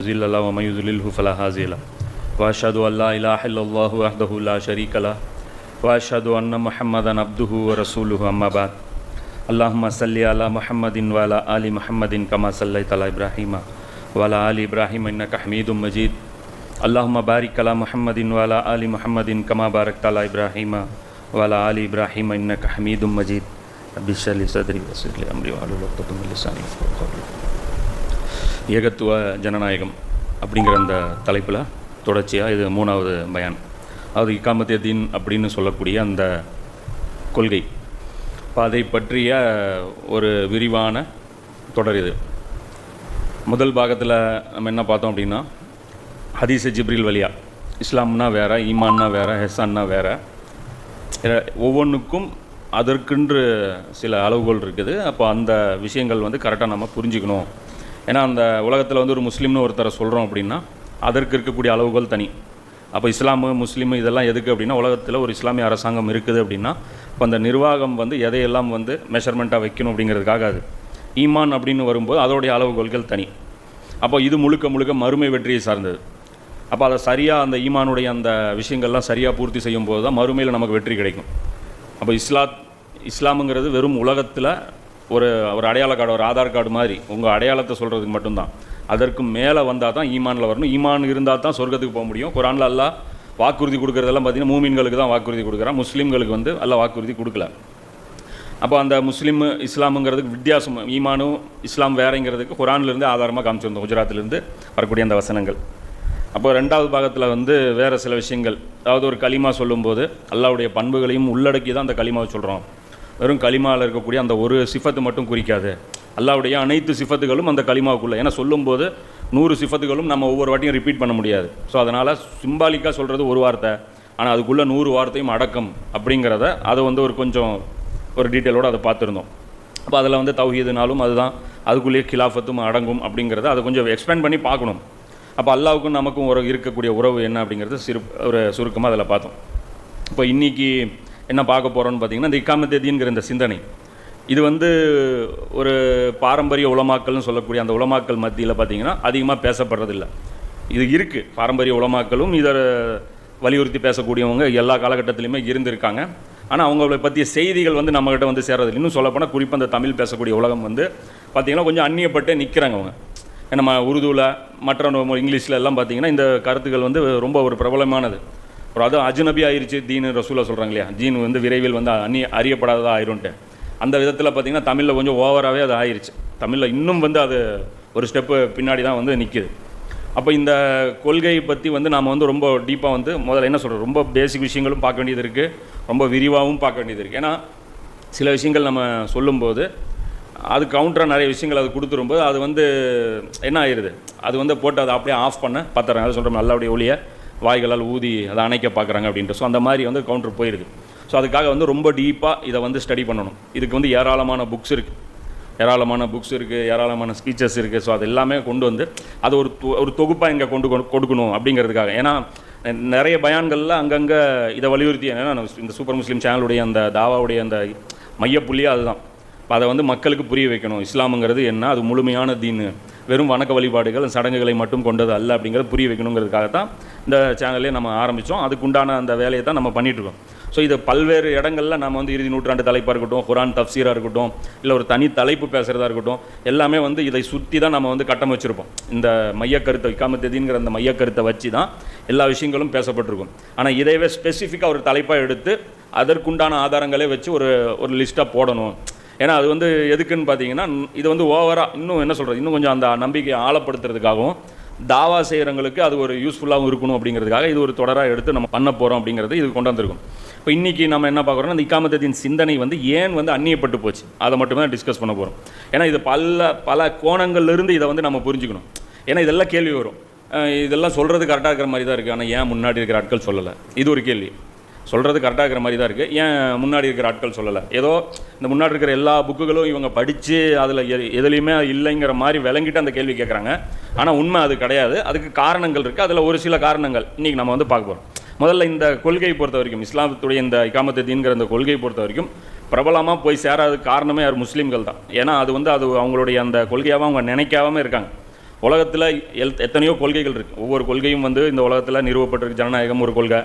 يضلل الله ومن يضلله فلا هادي له. وأشهد أن لا إله إلا الله وحده لا شريك له. وأشهد أن محمدا عبده ورسوله أما بعد. اللهم صل على محمد وعلى آل محمد كما صليت على إبراهيم وعلى آل إبراهيم إنك حميد مجيد. اللهم بارك على محمد وعلى آل محمد كما باركت على إبراهيم وعلى آل إبراهيم إنك حميد مجيد. رب اشرح لي صدري ويسر لي أمري واحلل عقدة من لساني يفقهوا قولي. ஏகத்துவ ஜனநாயகம் அப்படிங்கிற அந்த தலைப்பில் தொடர்ச்சியாக இது மூணாவது பயான். அது இக்காமத்தே தீன் அப்படின்னு சொல்லக்கூடிய அந்த கொள்கை. இப்போ அதை பற்றிய ஒரு விரிவான தொடர் இது. முதல் பாகத்தில் நம்ம என்ன பார்த்தோம் அப்படின்னா ஹதீஸ் ஜிப்ரில் வழியா. இஸ்லாம்னா வேறு ஈமான்னா வேறு ஹெசான்னா வேறு. ஒவ்வொன்றுக்கும் அதற்கென்று சில அளவுகோல் இருக்குது. அப்போ அந்த விஷயங்கள் வந்து கரெக்டாக நம்ம புரிஞ்சுக்கணும். ஏன்னா அந்த உலகத்தில் வந்து ஒரு முஸ்லீம்னு ஒருத்தரை சொல்கிறோம் அப்படின்னா அதற்கு இருக்கக்கூடிய அளவுகோல் தனி. அப்போ இஸ்லாமு முஸ்லீமு இதெல்லாம் எதுக்கு அப்படின்னா உலகத்தில் ஒரு இஸ்லாமிய அரசாங்கம் இருக்குது அப்படின்னா இப்போ அந்த நிர்வாகம் வந்து எதையெல்லாம் வந்து மெஷர்மெண்ட்டாக வைக்கணும் அப்படிங்கிறதுக்காக அது. ஈமான் அப்படின்னு வரும்போது அதோடைய அளவுகோல்கள் தனி. அப்போ இது முழுக்க முழுக்க மறுமை வெற்றியை சார்ந்தது. அப்போ அதை சரியாக அந்த ஈமானுடைய அந்த விஷயங்கள்லாம் சரியாக பூர்த்தி செய்யும் போது தான் மறுமையில் நமக்கு வெற்றி கிடைக்கும். அப்போ இஸ்லாத் இஸ்லாமுங்கிறது வெறும் உலகத்தில் ஒரு ஒரு அடையாள கார்டு ஒரு ஆதார் கார்டு மாதிரி உங்கள் அடையாளத்தை சொல்கிறதுக்கு மட்டும்தான். அதற்கு மேலே வந்தால் தான் ஈமானில் வரணும். ஈமான் இருந்தால் தான் சொர்க்கத்துக்கு போக முடியும். குரானில் எல்லாம் வாக்குறுதி கொடுக்குறதெல்லாம் பார்த்தீங்கன்னா மூமின்களுக்கு தான் வாக்குறுதி கொடுக்குறான். முஸ்லீம்களுக்கு வந்து அல்லாஹ் வாக்குறுதி கொடுக்கல. அப்போ அந்த முஸ்லீம் இஸ்லாமுங்கிறதுக்கு வித்தியாசம். ஈமானும் இஸ்லாம் வேறங்கிறதுக்கு குரான்லேருந்து ஆதாரமாக காமிச்சிருந்தோம். குஜராத்திலேருந்து வரக்கூடிய அந்த வசனங்கள். அப்போ ரெண்டாவது பாகத்தில் வந்து வேறு சில விஷயங்கள். அதாவது ஒரு களிமா சொல்லும்போது அல்லாவுடைய பண்புகளையும் உள்ளடக்கி தான் அந்த களிமாவை சொல்கிறோம் வெறும் களிமாவில் இருக்கக்கூடிய அந்த ஒரு சிஃபத்து மட்டும் குறிக்காது. அல்லாவுடைய அனைத்து சிஃபத்துகளும் அந்த களிமாவுக்குள்ளே. ஏன்னா சொல்லும்போது நூறு சிஃபத்துகளும் நம்ம ஒவ்வொரு வாட்டியும் ரிப்பீட் பண்ண முடியாது. ஸோ அதனால் சிம்பாலிக்காக சொல்கிறது ஒரு வார்த்தை. ஆனால் அதுக்குள்ளே நூறு வார்த்தையும் அடக்கம் அப்படிங்கிறத அதை வந்து ஒரு கொஞ்சம் ஒரு டீட்டெயிலோடு அதை பார்த்துருந்தோம். அப்போ அதில் வந்து தௌஹீதுனாலும் அதுதான். அதுக்குள்ளேயே கிலாஃபத்தும் அடங்கும் அப்படிங்கிறத அதை கொஞ்சம் எக்ஸ்பிளைன் பண்ணி பார்க்கணும். அப்போ அல்லாவுக்கும் நமக்கும் ஒரு இருக்கக்கூடிய உறவு என்ன அப்படிங்கிறது சிறு ஒரு சுருக்கமாக அதில் பார்த்தோம். இப்போ இன்றைக்கி என்ன பார்க்க போகிறோன்னு பார்த்தீங்கன்னா இந்த இக்காமத்தேதிங்கிற இந்த சிந்தனை. இது வந்து ஒரு பாரம்பரிய உலமாக்கள்னு சொல்லக்கூடிய அந்த உலமாக்கல் மத்தியில் பார்த்தீங்கன்னா அதிகமாக பேசப்படுறதில்ல. இது இருக்குது பாரம்பரிய உலமாக்களும் இதை வலியுறுத்தி பேசக்கூடியவங்க எல்லா காலகட்டத்திலையுமே இருந்திருக்காங்க. ஆனால் அவங்கள பற்றிய செய்திகள் வந்து நம்மகிட்ட வந்து சேர்றது இன்னும் சொல்லப்போனால் குறிப்பாக அந்த தமிழ் பேசக்கூடிய உலகம் வந்து பார்த்திங்கன்னா கொஞ்சம் அந்நியப்பட்டு நிற்கிறாங்க அவங்க. நம்ம உருதுவில் மற்ற இங்கிலீஷில் எல்லாம் பார்த்திங்கன்னா இந்த கருத்துக்கள் வந்து ரொம்ப ஒரு பிரபலமானது. ஒரு அதுவும் அஜ்னபி ஆயிருச்சு தீனு ரசூலா சொல்கிறாங்க இல்லையா? தீன் வந்து விரைவில் வந்து அந்நிய அறியப்படாததாக ஆயிரும்ட்டு. அந்த விதத்தில் பார்த்திங்கன்னா தமிழில் கொஞ்சம் ஓவராகவே அது ஆயிடுச்சு தமிழில் இன்னும் வந்து அது ஒரு ஸ்டெப்பு பின்னாடி தான் வந்து நிற்கிது அப்போ இந்த கொள்கையை பற்றி வந்து நாம் வந்து ரொம்ப டீப்பாக வந்து முதல்ல என்ன சொல்கிறோம் ரொம்ப பேசிக் விஷயங்களும் பார்க்க வேண்டியது இருக்குது ரொம்ப விரிவாகவும் பார்க்க வேண்டியது இருக்குது ஏன்னா சில விஷயங்கள் நம்ம சொல்லும்போது அது கவுண்டராக நிறைய விஷயங்கள் அது கொடுத்துரும்போது அது வந்து என்ன ஆயிடுது அது வந்து போட்டு அதை அப்படியே ஆஃப் பண்ண பார்த்துறேன் அதை சொல்கிறோம் நல்லாவுடைய ஒளியை வாய்களால் ஊதி அதை அணைக்க பார்க்குறாங்க அப்படின்ட்டு. ஸோ அந்த மாதிரி வந்து கவுண்டர் போயிடுது ஸோ அதுக்காக வந்து ரொம்ப டீப்பாக இதை வந்து ஸ்டடி பண்ணணும். இதுக்கு வந்து ஏராளமான புக்ஸ் இருக்குது ஏராளமான புக்ஸ் இருக்குது ஏராளமான ஸ்பீச்சஸ் இருக்குது ஸோ அது எல்லாமே கொண்டு வந்து அது ஒரு ஒரு தொகுப்பாக இங்கே கொண்டு கொடுக்கணும் அப்படிங்கிறதுக்காக. ஏன்னா நிறைய பயான்களில் அங்கங்கே இதை வலியுறுத்தி ஏன்னா இந்த சூப்பர் முஸ்லீம் சேனலுடைய அந்த தாவாவுடைய அந்த மையப்புள்ளியே அதுதான். அதை வந்து மக்களுக்கு புரிய வைக்கணும். இஸ்லாமுங்கிறது என்ன? அது முழுமையான தீனு. வெறும் வணக்க வழிபாடுகள் சடங்குகளை மட்டும் கொண்டது அல்ல அப்படிங்கிறத புரிய வைக்கணுங்கிறதுக்காக தான் இந்த சேனல்லே நம்ம ஆரம்பித்தோம் அதுக்குண்டான அந்த வேலையை தான் நம்ம பண்ணிகிட்ருக்கோம் ஸோ இது பல்வேறு இடங்களில் நம்ம வந்து இறுதி நூற்றாண்டு தலைப்பாக இருக்கட்டும் குரான் தப்சீராக இருக்கட்டும் இல்லை ஒரு தனி தலைப்பு பேசுகிறதா இருக்கட்டும் எல்லாமே வந்து இதை சுற்றி தான் நம்ம வந்து கட்டம் வச்சுருப்போம். இந்த மையக்கருத்தை இக்காமத்ததிங்கிற அந்த மையக்கருத்தை வச்சு தான் எல்லா விஷயங்களும் பேசப்பட்டிருக்கும். ஆனால் இதைவே ஸ்பெசிஃபிக்காக ஒரு தலைப்பாக எடுத்து அதற்குண்டான ஆதாரங்களே வச்சு ஒரு ஒரு லிஸ்ட்டாக போடணும். ஏன்னா அது வந்து எதுக்குன்னு பார்த்தீங்கன்னா இது வந்து ஓவராக இன்னும் என்ன சொல்கிறது இன்னும் கொஞ்சம் அந்த நம்பிக்கையை ஆழப்படுத்துறதுக்காகவும் தாவா செய்கிறவங்களுக்கு அது ஒரு யூஸ்ஃபுல்லாகவும் இருக்கணும் அப்படிங்கிறதுக்காக இது ஒரு தொடராக எடுத்து நம்ம பண்ண போகிறோம் அப்படிங்கிறது இது கொண்டு வந்திருக்கும். இப்போ இன்றைக்கி நம்ம என்ன பார்க்குறோம்னா அந்த இக்காமத்தின் சிந்தனை வந்து ஏன் வந்து அந்நியப்பட்டு போச்சு? அதை மட்டுமே டிஸ்கஸ் பண்ண போகிறோம் ஏன்னா இது பல பல கோணங்கள்லேருந்து இதை வந்து நம்ம புரிஞ்சுக்கணும். ஏன்னா இதெல்லாம் கேள்வி வரும். இதெல்லாம் சொல்கிறது கரெக்டாக இருக்கிற மாதிரி தான் இருக்குது ஆனால் ஏன் முன்னாடி இருக்கிற ஆட்கள் சொல்லலை? இது ஒரு கேள்வி. சொல்கிறது கரெக்டாக இருக்கிற மாதிரி தான் இருக்குது ஏன் முன்னாடி இருக்கிற ஆட்கள் சொல்லலை? ஏதோ இந்த முன்னாடி இருக்கிற எல்லா புக்குகளும் இவங்க படித்து அதில் எதுலேயுமே இல்லைங்கிற மாதிரி விளங்கிட்டு அந்த கேள்வி கேட்குறாங்க ஆனால் உண்மை அது கிடையாது. அதுக்கு காரணங்கள் இருக்குது அதில் ஒரு சில காரணங்கள் இன்றைக்கி நம்ம வந்து பார்க்க போகிறோம் முதல்ல இந்த கொள்கையை பொறுத்த வரைக்கும் இஸ்லாமத்துடைய இந்த இக்காமத்தீன்கிற இந்த கொள்கையை பொறுத்த வரைக்கும் பிரபலமாக போய் சேராததுக்கு காரணமே யார்? முஸ்லீம்கள் தான். ஏன்னா அது வந்து அது அவங்களுடைய அந்த கொள்கையாகவும் அவங்க நினைக்காம இருக்காங்க. உலகத்தில் எல் எத்தனையோ கொள்கைகள் இருக்குது ஒவ்வொரு கொள்கையும் வந்து இந்த உலகத்தில் நிறுவப்பட்டிருக்கு. ஜனநாயகம் ஒரு கொள்கை.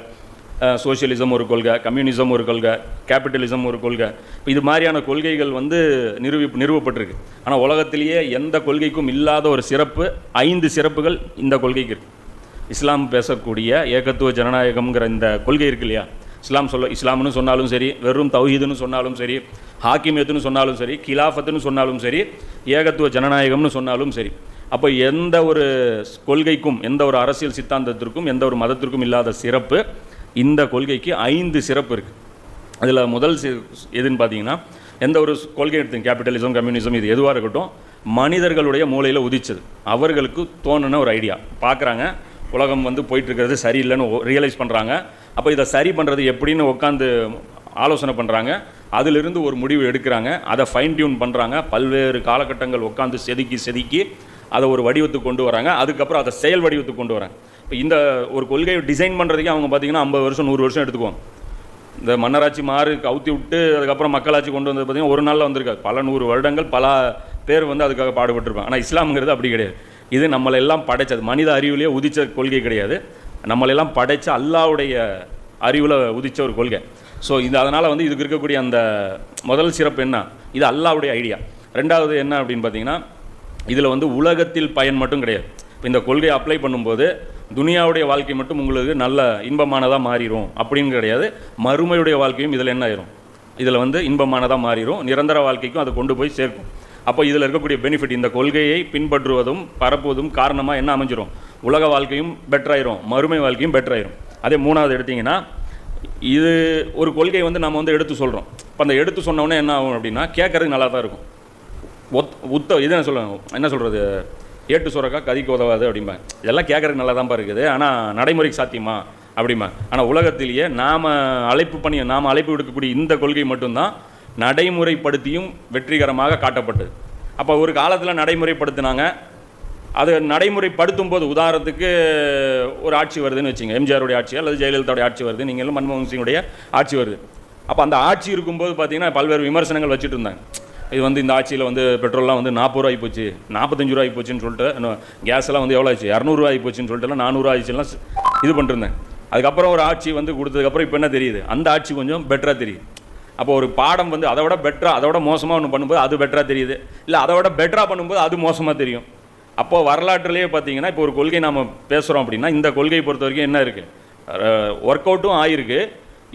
சோஷியலிசம் ஒரு கொள்கை கம்யூனிசம் ஒரு கொள்கை கேபிட்டலிசம் ஒரு கொள்கை. இது மாதிரியான கொள்கைகள் வந்து நிறுவி நிறுவப்பட்டிருக்கு ஆனால் உலகத்திலேயே எந்த கொள்கைக்கும் இல்லாத ஒரு சிறப்பு ஐந்து சிறப்புகள் இந்த கொள்கைக்கு இருக்குது இஸ்லாம் பேசக்கூடிய ஏகத்துவ ஜனநாயகம்ங்கிற இந்த கொள்கை இருக்கு இல்லையா? இஸ்லாம் சொல்ல இஸ்லாம்னு சொன்னாலும் சரி வெறும் தௌஹீதுன்னு சொன்னாலும் சரி ஹாக்கிமியத்துன்னு சொன்னாலும் சரி கிலாஃபத்துன்னு சொன்னாலும் சரி ஏகத்துவ ஜனநாயகம்னு சொன்னாலும் சரி. அப்போ எந்த ஒரு கொள்கைக்கும் எந்த ஒரு அரசியல் சித்தாந்தத்திற்கும் எந்த ஒரு மதத்திற்கும் இல்லாத சிறப்பு இந்த கொள்கைக்கு ஐந்து சிறப்பு இருக்குது அதில் முதல் சி எதுன்னு பார்த்தீங்கன்னா எந்த ஒரு கொள்கை எடுத்து கேபிட்டலிசம் கம்யூனிசம் இது எதுவாக இருக்கட்டும் மனிதர்களுடைய மூளையில் உதிச்சது. அவர்களுக்கு தோணுன ஒரு ஐடியா பார்க்குறாங்க உலகம் வந்து போயிட்டு இருக்கிறது சரியில்லைன்னு ரியலைஸ் பண்ணுறாங்க அப்போ இதை சரி பண்ணுறது எப்படின்னு உட்காந்து ஆலோசனை பண்ணுறாங்க அதிலிருந்து ஒரு முடிவு எடுக்கிறாங்க. அதை ஃபைன் டியூன் பண்ணுறாங்க பல்வேறு காலகட்டங்கள் உட்காந்து செதுக்கி செதுக்கி அதை ஒரு வடிவத்துக்கு கொண்டு வராங்க. அதுக்கப்புறம் அதை செயல் வடிவத்துக்கு கொண்டு வராங்க. இப்போ இந்த ஒரு கொள்கையை டிசைன் பண்ணுறதுக்கே அவங்க பார்த்தீங்கன்னா ஐம்பது வருஷம் நூறு வருஷம் எடுத்துக்குவாங்க. இந்த மன்னராட்சி மாறு கவுத்தி விட்டு அதுக்கப்புறம் மக்களாட்சி கொண்டு வந்தது பார்த்தீங்கன்னா ஒரு நாளில் வந்திருக்காது பல நூறு வருடங்கள் பல பேர் வந்து அதுக்காக பாடுபட்டிருப்பாங்க. ஆனால் இஸ்லாம்ங்கிறது அப்படி கிடையாது. இது நம்மளை எல்லாம் படைச்சது. மனித அறிவிலேயே உதித்த கொள்கை கிடையாது. நம்மளெல்லாம் படைத்த அல்லாவுடைய அறிவில் உதித்த ஒரு கொள்கை. ஸோ இது அதனால் வந்து இதுக்கு இருக்கக்கூடிய அந்த முதல் சிறப்பு என்ன? இது அல்லாவுடைய ஐடியா ரெண்டாவது என்ன அப்படின்னு பார்த்தீங்கன்னா இதில் வந்து உலகத்தில் பயன் மட்டும் கிடையாது. இப்போ இந்த கொள்கையை அப்ளை பண்ணும்போது துனியாவுடைய வாழ்க்கை மட்டும் உங்களுக்கு நல்ல இன்பமானதாக மாறிடும் அப்படின்னு கிடையாது. மறுமையுடைய வாழ்க்கையும் இதில் என்ன ஆயிரும்? இதில் வந்து இன்பமானதாக மாறிடும் நிரந்தர வாழ்க்கைக்கும் அதை கொண்டு போய் சேர்க்கும். அப்போ இதில் இருக்கக்கூடிய பெனிஃபிட் இந்த கொள்கையை பின்பற்றுவதும் பரப்புவதும் காரணமாக என்ன அமைஞ்சிரும்? உலக வாழ்க்கையும் பெட்டராயிரும் மறுமை வாழ்க்கையும் பெட்டராயிரும் அதே மூணாவது எடுத்திங்கன்னா இது ஒரு கொள்கை வந்து நம்ம வந்து எடுத்து சொல்கிறோம் இப்போ அந்த எடுத்து சொன்னோன்னே என்ன ஆகும் அப்படின்னா கேட்கறதுக்கு நல்லா தான் இருக்கும். ஒத் உத்த இது என்ன சொல்லுவாங்க என்ன சொல்கிறது ஏட்டு சுரக்கா கதிக்கு உதவாது அப்படிம்பா இதெல்லாம் கேட்குறதுக்கு நல்லா தான்ப்பா இருக்குது. ஆனால் நடைமுறைக்கு சாத்தியமா? அப்படிம்பா ஆனால் உலகத்திலேயே நாம் அழைப்பு பண்ணி நாம் அழைப்பு விடுக்கக்கூடிய இந்த கொள்கை மட்டும்தான் நடைமுறைப்படுத்தியும் வெற்றிகரமாக காட்டப்பட்டது. அப்போ ஒரு காலத்தில் நடைமுறைப்படுத்தினாங்க. அது நடைமுறைப்படுத்தும் போது உதாரணத்துக்கு ஒரு ஆட்சி வருதுன்னு வச்சுங்க. எம்ஜிஆருடைய ஆட்சி அல்லது ஜெயலலிதாவுடைய ஆட்சி வருது. நீங்களும் மன்மோகன் சிங்குடைய ஆட்சி வருது. அப்போ அந்த ஆட்சி இருக்கும்போது பார்த்தீங்கன்னா பல்வேறு விமர்சனங்கள் வச்சுட்டு இருந்தாங்க. இது வந்து இந்த ஆட்சியில் வந்து பெட்ரோல்லாம் வந்து நாற்பது ரூபாய் போச்சு. நாற்பத்தஞ்சு ரூபாய் போச்சுன்னு சொல்லிட்டு இன்னும் கேஸ் எல்லாம் வந்து எவ்வளோ ஆச்சு? இரநூறுவா போச்சுன்னு சொல்லிட்டு நானூறுவா ஆச்சுலாம் இது பண்ணிருந்தேன் அதுக்கப்புறம் ஒரு ஆட்சி வந்து கொடுத்ததுக்கப்புறம் இப்போ என்ன தெரியுது? அந்த ஆட்சி கொஞ்சம் பெட்டராக தெரியுது. அப்போ ஒரு பாடம் வந்து அதை விட பெட்டராக அதை விட மோசமாக ஒன்று பண்ணும்போது அது பெட்டராக தெரியுது. இல்லை அதை விட பெட்டராக பண்ணும்போது அது மோசமாக தெரியும். அப்போ வரலாற்றுலேயே பார்த்தீங்கன்னா இப்போ ஒரு கொள்கை நாம் பேசுகிறோம் அப்படின்னா இந்த கொள்கையை பொறுத்த வரைக்கும் என்ன இருக்குது ஒர்க் அவுட்டும் ஆயிருக்கு.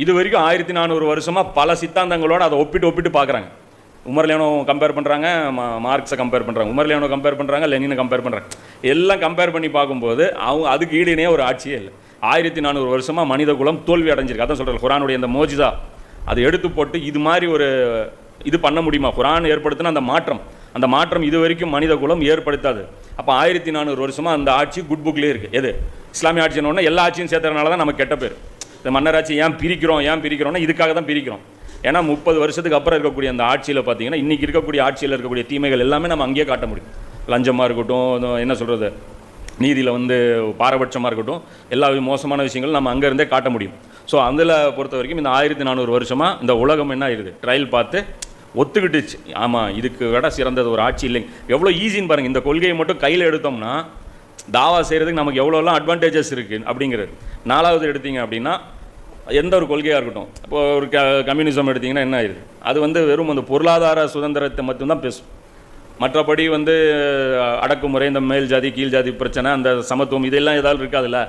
இது வரைக்கும் ஆயிரத்தி நானூறு வருஷமாக பல சித்தாந்தங்களோடு அதை ஒப்பிட்டு ஒப்பிட்டு பார்க்குறாங்க. உமர்லேனோ கம்பேர் பண்ணுறாங்க மார்க்ஸை கம்பேர் பண்ணுறாங்க உமர்லேனோ கம்பேர் பண்ணுறாங்க லெனினை கம்பேர் பண்ணுறாங்க எல்லாம் கம்பேர் பண்ணி பார்க்கும்போது அவங்க அதுக்கு ஈடுனே ஒரு ஆட்சியே இல்லை. ஆயிரத்தி நானூறு வருஷமாக மனித குலம் தோல்வி அடைஞ்சிருக்கு. அதான் சொல்கிறேன் குரானுடைய இந்த மோஜிதா. அதை எடுத்து போட்டு இது மாதிரி ஒரு இது பண்ண முடியுமா? குரான் ஏற்படுத்தின அந்த மாற்றம். அந்த மாற்றம் இது வரைக்கும் மனித குலம் ஏற்படுத்தாது. அப்போ ஆயிரத்தி நானூறு வருஷமாக அந்த ஆட்சி குட் புக்லேயே இருக்குது எது? இஸ்லாமிய ஆட்சின்னு எல்லா ஆட்சியும் சேர்த்துறதுனால தான் நம்ம கெட்ட பேர். இந்த மன்னராட்சி ஏன் பிரிக்கிறோம் ஏன் பிரிக்கிறோம்னா இதுக்காக தான் பிரிக்கிறோம். ஏன்னா முப்பது வருஷத்துக்கு அப்புறம் இருக்கக்கூடிய அந்த ஆட்சியில் பார்த்தீங்கன்னா இன்றைக்கி இருக்கக்கூடிய ஆட்சியில் இருக்கக்கூடிய தீமைகள் எல்லாமே நம்ம அங்கேயே காட்ட முடியும். லஞ்சமாக இருக்கட்டும் என்ன சொல்கிறது நீதியில் வந்து பாரபட்சமாக இருக்கட்டும் எல்லா மோசமான விஷயங்களும் நம்ம அங்கேருந்தே காட்ட முடியும். ஸோ அதில் பொறுத்த வரைக்கும் இந்த ஆயிரத்தி நானூறு வருஷமாக இந்த உலகம் என்ன ஆயிடுது ட்ரையல் பார்த்து ஒத்துக்கிட்டுச்சு. ஆமாம் இதுக்கு விட சிறந்தது ஒரு ஆட்சி இல்லைங்க. எவ்வளோ ஈஸின்னு பாருங்கள் இந்த கொள்கையை மட்டும் கையில் எடுத்தோம்னா தாவா செய்கிறதுக்கு நமக்கு எவ்வளோலாம் அட்வான்டேஜஸ் இருக்குது அப்படிங்கிறது. நாலாவது எடுத்தீங்க அப்படின்னா எந்த ஒரு கொள்கையாக இருக்கட்டும். இப்போ ஒரு க கம்யூனிசம் எடுத்திங்கன்னா என்ன ஆயிடுது? அது வந்து வெறும் அந்த பொருளாதார சுதந்திரத்தை மட்டும்தான் பேசும். மற்றபடி வந்து அடக்குமுறை இந்த மேல் ஜாதி கீழ் ஜாதி பிரச்சனை அந்த சமத்துவம் இதெல்லாம் ஏதாவது இருக்காதுல்ல?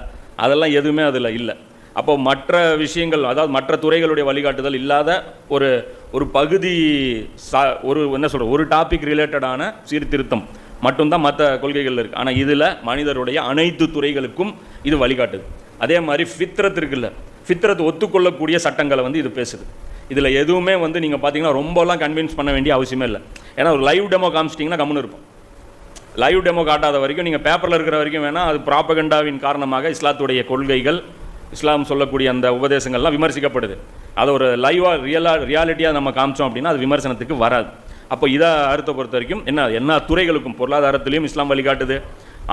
அதெல்லாம் எதுவுமே அதில் இல்லை. அப்போ மற்ற விஷயங்கள் அதாவது மற்ற துறைகளுடைய வழிகாட்டுதல் இல்லாத ஒரு ஒரு பகுதி சா ஒரு என்ன சொல்கிற ஒரு டாபிக் ரிலேட்டடான சீர்திருத்தம் மட்டும்தான் மற்ற கொள்கைகள் இருக்குது ஆனால் இதில் மனிதருடைய அனைத்து துறைகளுக்கும் இது வழிகாட்டுது. அதே மாதிரி ஃபித்ரத் இருக்குல்ல? ஃபித்ரத் ஒத்துக்கொள்ளக்கூடிய சட்டங்களை வந்து இது பேசுது. இதில் எதுவுமே வந்து நீங்கள் பார்த்தீங்கன்னா ரொம்பலாம் கன்வின்ஸ் பண்ண வேண்டிய அவசியமே இல்லை. ஏன்னா ஒரு லைவ் டெமோ காமிச்சிட்டிங்கன்னா கம்முன்னு இருக்கும் லைவ் டெமோ காட்டாத வரைக்கும் நீங்கள் பேப்பரில் இருக்கிற வரைக்கும் வேணால் அது ப்ராப்பகண்டாவின் காரணமாக இஸ்லாத்துடைய கொள்கைகள் இஸ்லாம் சொல்லக்கூடிய அந்த உபதேசங்கள்லாம் விமர்சிக்கப்படுது. அதை ஒரு லைவாக ரியலாக ரியாலிட்டியாக நம்ம காமிச்சோம் அப்படின்னா அது விமர்சனத்துக்கு வராது. அப்போ இதை அறுத்த பொறுத்த வரைக்கும் என்ன எல்லா துறைகளுக்கும் பொருளாதாரத்திலையும் இஸ்லாம் வழிகாட்டுது.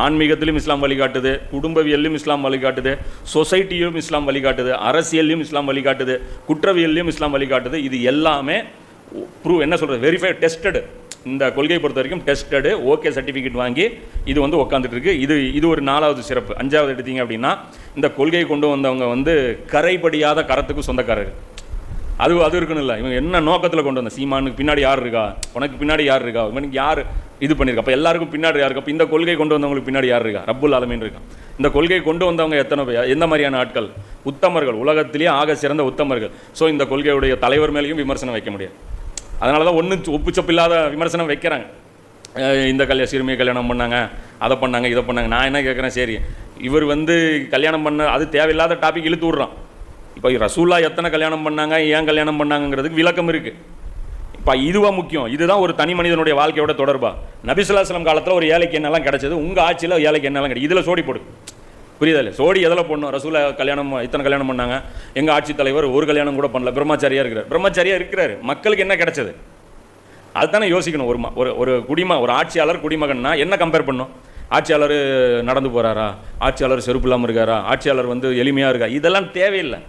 ஆன்மீகத்திலும் இஸ்லாம் வழிகாட்டுது குடும்பவியல்லையும் இஸ்லாம் வழிகாட்டுது சொசைட்டியும் இஸ்லாம் வழிகாட்டுது அரசியல்லையும் இஸ்லாம் வழிகாட்டுது குற்றவியல்லையும் இஸ்லாம் வழிகாட்டுது. இது எல்லாமே ப்ரூவ் என்ன சொல்கிறது வெரிஃபை டெஸ்டடு இந்த கொள்கையை பொறுத்த வரைக்கும் டெஸ்டடு ஓகே சர்டிஃபிகேட் வாங்கி இது வந்து உக்காந்துட்டு இருக்கு இது இது ஒரு நாலாவது சிறப்பு. அஞ்சாவது எடுத்தீங்க அப்படின்னா இந்த கொள்கையை கொண்டு வந்தவங்க வந்து கரைபடியாத கரத்துக்கு சொந்தக்காரர். அது அது இருக்கணும் இல்லை. இவங்க என்ன நோக்கத்தில் கொண்டு வந்த? சீமானுக்கு பின்னாடி யார் இருக்கா? உனக்கு பின்னாடி யார் இருக்கா? இவனுக்கு யார்? இது பண்ணியிருக்கா. அப்போ எல்லாருக்கும் பின்னாடி யார் இருக்கா? அப்போ இந்த கொள்கை கொண்டு வந்தவங்களுக்கு பின்னாடி யார் இருக்கா? ரப்புல் ஆலமின் இருக்கா இந்த கொள்கை கொண்டு வந்தவங்க எத்தனை பேர்? எந்த மாதிரியான ஆட்கள்? உத்தமர்கள். உலகத்திலேயே ஆக சிறந்த உத்தமர்கள். ஸோ இந்த கொள்கையுடைய தலைவர் மேலேயும் விமர்சனம் வைக்க முடியாது. அதனால தான் ஒன்றும் ஒப்புச்சப்பு இல்லாத விமர்சனம் வைக்கிறாங்க. இந்த கல்யாண சிறுமியை கல்யாணம் பண்ணாங்க. அதை பண்ணாங்க இதை பண்ணாங்க. நான் என்ன கேட்குறேன் சரி. இவர் வந்து கல்யாணம் பண்ண அது தேவையில்லாத டாபிக் இழுத்து விட்றான். இப்போ ரசூல்லா எத்தனை கல்யாணம் பண்ணாங்க ஏன் கல்யாணம் பண்ணாங்கங்கிறதுக்கு விளக்கம் இருக்குது இப்போ இதுவாக முக்கியம். இதுதான் ஒரு தனி மனிதனுடைய வாழ்க்கையோட தொடர்பாக நபிசுல்லாஸ்லம் காலத்தில் ஒரு ஏழைக்கு என்னெல்லாம் கிடச்சது உங்கள் ஆட்சியில் ஏழைக்கு என்னெல்லாம் கிடைக்கும் இதில் சோடி போடு. புரியுதா இல்லை சோடி எதில் போடணும்? ரசூலா கல்யாணம் இத்தனை கல்யாணம் பண்ணாங்க. எங்கள் ஆட்சித் தலைவர் ஒரு கல்யாணம் கூட பண்ணல. பிரம்மச்சாரியாக இருக்கிறார். பிரம்மச்சாரியாக இருக்கிறாரு. மக்களுக்கு என்ன கிடைச்சது? அதுதானே யோசிக்கணும். ஒரு ஒரு ஒரு குடிம ஒரு ஆட்சியாளர் குடிமகன்னா என்ன கம்பேர் பண்ணும்? ஆட்சியாளர் நடந்து போகிறாரா ஆட்சியாளர் செருப்பு இல்லாமல் இருக்காரா? ஆட்சியாளர் வந்து எளிமையாக இருக்கா? இதெல்லாம் தேவையில்லை.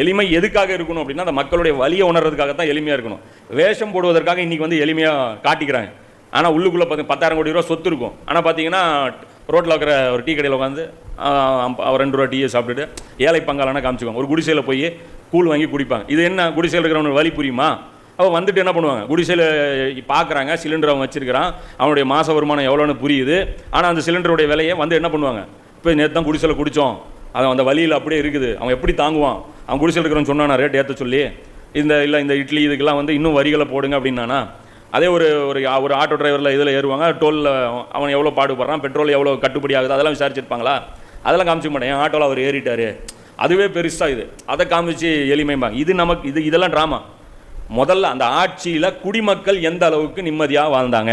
எளிமை எதுக்காக இருக்கணும் அப்படின்னா அந்த மக்களுடைய வழியை உணர்றதுக்காக தான் எளிமையாக இருக்கணும். வேஷம் போடுவதற்காக இன்னைக்கு வந்து எளிமையாக காட்டிக்கிறாங்க. ஆனால் உள்ளுக்குள்ளே பார்த்து பத்தாயிரம் கோடி ரூபா சொத்து இருக்கும். ஆனால் பார்த்தீங்கன்னா ரோட்டில் இருக்கிற ஒரு டீ கடையில் உட்காந்து அவர் ரெண்டு ரூபா டீயை சாப்பிட்டுட்டு ஏழை பங்காளான காமிச்சுக்குவாங்க. ஒரு குடிசையில் போய் கூழ் வாங்கி குடிப்பாங்க. இது என்ன? குடிசையில் இருக்கிறவனுக்கு வழி புரியுமா? அவன் வந்துட்டு என்ன பண்ணுவாங்க? குடிசையில் பார்க்குறாங்க சிலிண்டர் அவன் வச்சிருக்கிறான். அவனுடைய மாத வருமானம் எவ்வளோன்னு புரியுது. ஆனால் அந்த சிலிண்டருடைய விலையை வந்து என்ன பண்ணுவாங்க? இப்போ நேற்று தான் குடிசையில் குடித்தோம் அவன் அந்த வழியில் அப்படியே இருக்குது. அவன் எப்படி தாங்குவான்? அவன் குடிசை இருக்கிறவன் சொன்னானா ரேட் ஏற்ற சொல்லி இந்த இல்லை இந்த இட்லி இதுக்கெல்லாம் வந்து இன்னும் வரிகளை போடுங்க அப்படின்னானா அதே ஒரு ஒரு ஒரு ஆட்டோ டிரைவரில் இதில் ஏறுவாங்க. டோலில் அவன் எவ்வளோ பாடுபடுறான் பெட்ரோல் எவ்வளோ கட்டுப்படி ஆகுது அதெல்லாம் விசாரிச்சிருப்பாங்களா? அதெல்லாம் காமிச்சிக்க மாட்டேன். என் ஆட்டோவில் அவர் ஏறிட்டார். அதுவே பெருசாக இது. அதை காமிச்சு எளிமைம்பாங்க. இது நமக்கு இது இதெல்லாம் ட்ராமா முதல்ல அந்த ஆட்சியில் குடிமக்கள் எந்த அளவுக்கு நிம்மதியாக வாழ்ந்தாங்க?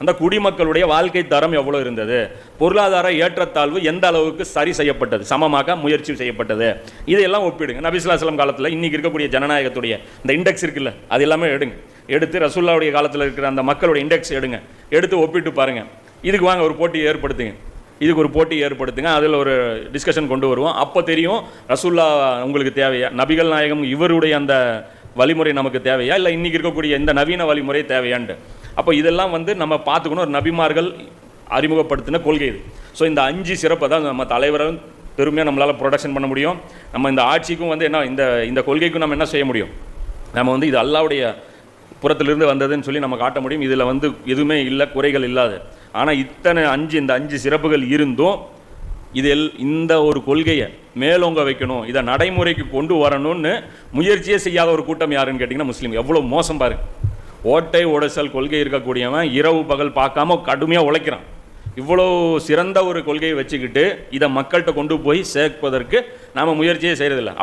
அந்த குடிமக்களுடைய வாழ்க்கை தரம் எவ்வளோ இருந்தது? பொருளாதார ஏற்றத்தாழ்வு எந்த அளவுக்கு சரி செய்யப்பட்டது? சமமாக முயற்சி செய்யப்பட்டது. இதையெல்லாம் ஒப்பிடுங்க. நபிசுல்லாஸ்லம் காலத்தில் இன்னைக்கு இருக்கக்கூடிய ஜனநாயகத்துடைய இந்த இண்டெக்ஸ் இருக்குல்ல அது எல்லாமே எடுங்க. எடுத்து ரசூல்லாவுடைய காலத்தில் இருக்கிற அந்த மக்களுடைய இண்டெக்ஸ் எடுங்க. எடுத்து ஒப்பிட்டு பாருங்கள் இதுக்கு வாங்க ஒரு போட்டி ஏற்படுத்துங்க. இதுக்கு ஒரு போட்டி ஏற்படுத்துங்க. அதில் ஒரு டிஸ்கஷன் கொண்டு வருவோம். அப்போ தெரியும் ரசூல்லா உங்களுக்கு தேவையா? நபிகள் நாயகம் இவருடைய அந்த வழிமுறை நமக்கு தேவையா? இல்லை இன்றைக்கி இருக்கக்கூடிய இந்த நவீன வழிமுறை தேவையான்ட்டு. அப்போ இதெல்லாம் வந்து நம்ம பார்த்துக்கணும். ஒரு நபிமார்கள் அறிமுகப்படுத்தின கொள்கை இது. ஸோ இந்த அஞ்சு சிறப்பை தான் நம்ம தலைவரும் பெருமையாக நம்மளால் ப்ரொடக்ஷன் பண்ண முடியும். நம்ம இந்த ஆட்சிக்கும் வந்து என்ன இந்த இந்த கொள்கைக்கும் நம்ம என்ன செய்ய முடியும்? நம்ம வந்து இது அல்லாவுடைய புறத்திலிருந்து வந்ததுன்னு சொல்லி நம்ம காட்ட முடியும். இதில் வந்து எதுவுமே இல்லை குறைகள் இல்லாது. ஆனால் இத்தனை அஞ்சு இந்த அஞ்சு சிறப்புகள் இருந்தும் இதில் இந்த ஒரு கொள்கையை மேலோங்க வைக்கணும். இதை நடைமுறைக்கு கொண்டு வரணும்னு முயற்சியே செய்யாத ஒரு கூட்டம் யாருன்னு கேட்டிங்கன்னா முஸ்லீம். எவ்வளோ மோசம் பாருங்கள் ஓட்டை உடைசல் கொள்கை இருக்கக்கூடியவன் இரவு பகல் பார்க்காம கடுமையாக உழைக்கிறான். இவ்வளோ சிறந்த ஒரு கொள்கையை வச்சுக்கிட்டு இதை மக்கள்கிட்ட கொண்டு போய் சேர்ப்பதற்கு நாம் முயற்சியே செய்கிறதில்ல